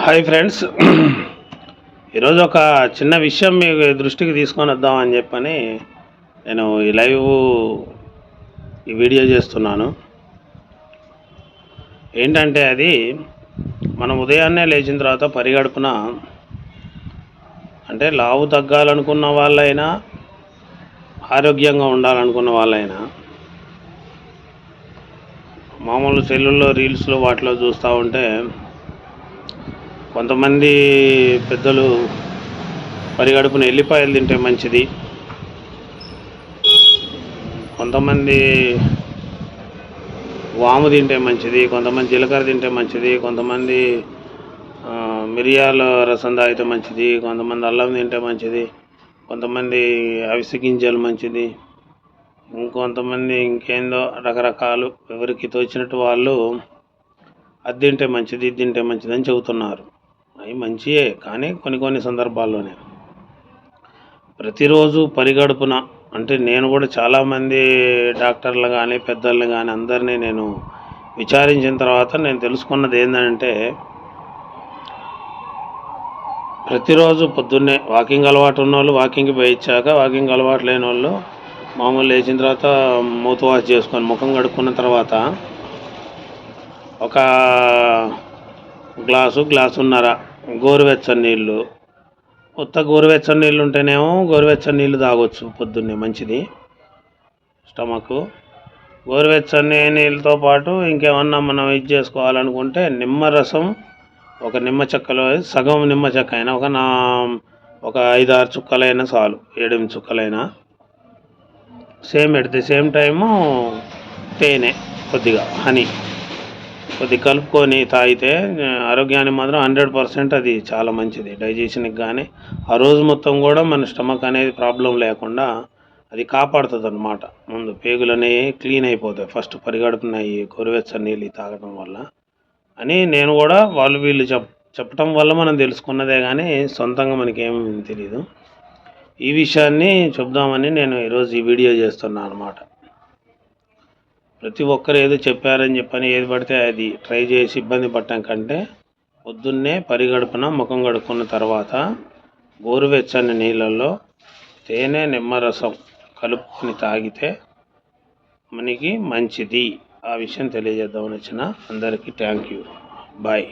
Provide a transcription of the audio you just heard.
Hi friends. ఈరోజు ఒక చిన్న విషయం మీ దృష్టికి తీసుకొని వద్దామని చెప్పని నేను ఈ లైవ్ ఈ వీడియో చేస్తున్నాను. ఏంటంటే అది మనం ఉదయాన్నే లేచిన తర్వాత పరిగడుపున అంటే లావు తగ్గాలనుకున్న వాళ్ళైనా ఆరోగ్యంగా ఉండాలనుకున్న వాళ్ళైనా మామూలు సెల్లుల్లో రీల్స్లో వాటిలో చూస్తూ ఉంటే కొంతమంది పెద్దలు పరిగడుపున ఎల్లిపాయలు తింటే మంచిది. కొంతమంది వాము తింటే మంచిది కొంతమంది జీలకర్ర తింటే మంచిది కొంతమంది మిరియాల రసం తాగితే మంచిది కొంతమంది అల్లం తింటే మంచిది కొంతమంది అవిసె గింజలు మంచిది ఇంకొంతమంది ఇంకేందో రకరకాలు. ఎవరికి తోచినట్టు వాళ్ళు అది తింటే మంచిది ఇది తింటే మంచిది అని చెబుతున్నారు. అవి మంచియే కానీ కొన్ని కొన్ని సందర్భాల్లోనే. ప్రతిరోజు పరిగడుపున అంటే నేను కూడా చాలామంది డాక్టర్లు కానీ పెద్దలు కానీ అందరినీ నేను విచారించిన తర్వాత నేను తెలుసుకున్నది ఏంటంటే ప్రతిరోజు పొద్దున్నే వాకింగ్ అలవాటు ఉన్న వాళ్ళు వాకింగ్కి పోయించాక వాకింగ్ అలవాటు లేని వాళ్ళు మామూలు లేచిన తర్వాత మూత వాష్ చేసుకొని ముఖం కడుక్కున్న తర్వాత ఒక గ్లాసు గ్లాసున్నర గోరువెచ్చని నీళ్ళు. ఉత్త గోరువెచ్చని నీళ్ళు ఉంటేనేమో గోరువెచ్చని నీళ్ళు తాగొచ్చు పొద్దున్నే మంచిది. స్టమక్. గోరువెచ్చని నీళ్ళతో పాటు ఇంకేమన్నా మనం ఇది చేసుకోవాలనుకుంటే నిమ్మరసం ఒక నిమ్మ చెక్కలో సగం నిమ్మ చెక్క అయినా ఒక నా ఒక ఐదు ఆరు చుక్కలైనా చాలు ఏడెనిమిది చుక్కలైనా. Same at the same time తేనె కొద్దిగా హనీ. కొద్దిగా కలుపుకొని తాగితే ఆరోగ్యానికి మాత్రం హండ్రెడ్ పర్సెంట్ అది చాలా మంచిది. డైజెషన్కి కానీ ఆ రోజు మొత్తం కూడా మన స్టమక్ అనేది ప్రాబ్లం లేకుండా అది కాపాడుతుంది అనమాట ముందు పేగులు అనేవి క్లీన్ అయిపోతాయి. ఫస్ట్ పరిగెడుతున్నాయి గోరువెచ్చని నీళ్ళు తాగడం వల్ల అని నేను కూడా వాళ్ళు వీళ్ళు చెప్ చెప్పటం వల్ల మనం తెలుసుకున్నదే కానీ సొంతంగా మనకేం తెలియదు ఈ విషయాన్ని చెప్దామని నేను ఈరోజు ఈ వీడియో చేస్తున్నాను అనమాట ప్రతి ఒక్కరు ఏదో చెప్పారని చెప్పని ఏది పడితే అది ట్రై చేసి ఇబ్బంది పడటం కంటే పొద్దున్నే పరిగడుపున ముఖం కడుక్కున్న తర్వాత గోరువెచ్చని నీళ్ళల్లో తేనె నిమ్మరసం కలుపుకొని తాగితే మనకి మంచిది. ఆ విషయం తెలియజేద్దామని వచ్చిన అందరికీ థ్యాంక్ యూ. బాయ్.